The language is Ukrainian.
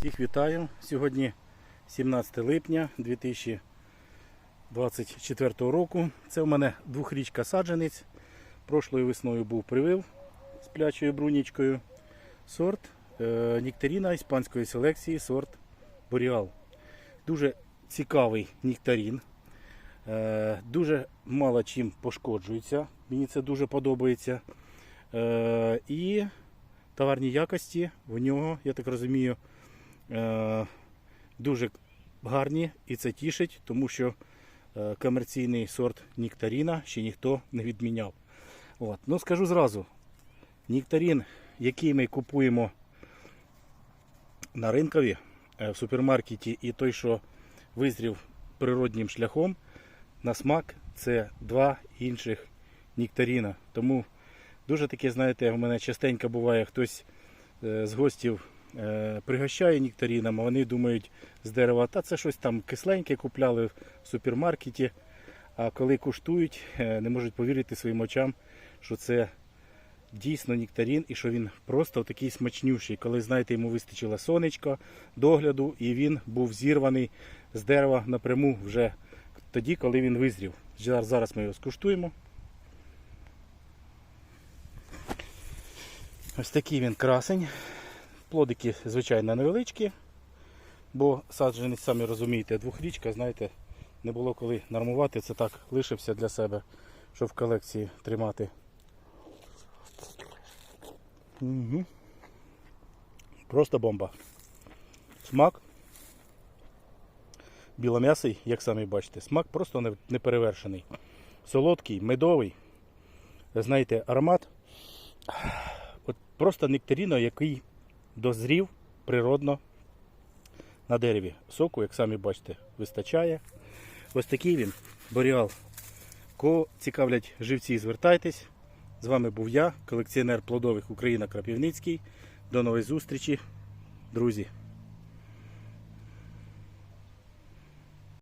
Всіх вітаю. Сьогодні 17 липня 2024 року. Це в мене двохрічка саджанець. Прошлою весною був привив з плячою брунічкою. Сорт е, Нектаріна іспанської селекції, сорт Боріал. Дуже цікавий нектарін. Е, дуже мало чим пошкоджується. Мені це дуже подобається. Е, і товарні якості в нього, я так розумію, дуже гарні і це тішить, тому що е, комерційний сорт Нектаріна ще ніхто не відміняв. От. Ну, скажу зразу, Нектарін, який ми купуємо на ринкові е, в супермаркеті, і той, що визрів природнім шляхом, на смак це два інших нектаріна. Тому дуже таке, знаєте, у мене частенько буває хтось е, з гостів е, пригощає нектаріном, а вони думають з дерева, та це щось там кисленьке купляли в супермаркеті. А коли куштують, е, не можуть повірити своїм очам, що це дійсно нектарін і що він просто такий смачнющий. Коли, знаєте, йому вистачило сонечко, догляду, і він був зірваний з дерева напряму вже тоді, коли він визрів. Зараз ми його скуштуємо. Ось такий він красень. Плодики, звичайно, невеличкі, бо саджанець, самі розумієте, двохрічка, знаєте, не було коли нормувати, це так лишився для себе, щоб в колекції тримати. Угу. Просто бомба. Смак. Білом'ясий, як самі бачите, смак просто неперевершений. Солодкий, медовий. Знаєте, аромат. От просто нектаріно, який дозрів природно на дереві. Соку, як самі бачите, вистачає. Ось такий він, боріал. Кого цікавлять живці, звертайтесь. З вами був я, колекціонер плодових Україна Крапівницький. До нової зустрічі, друзі!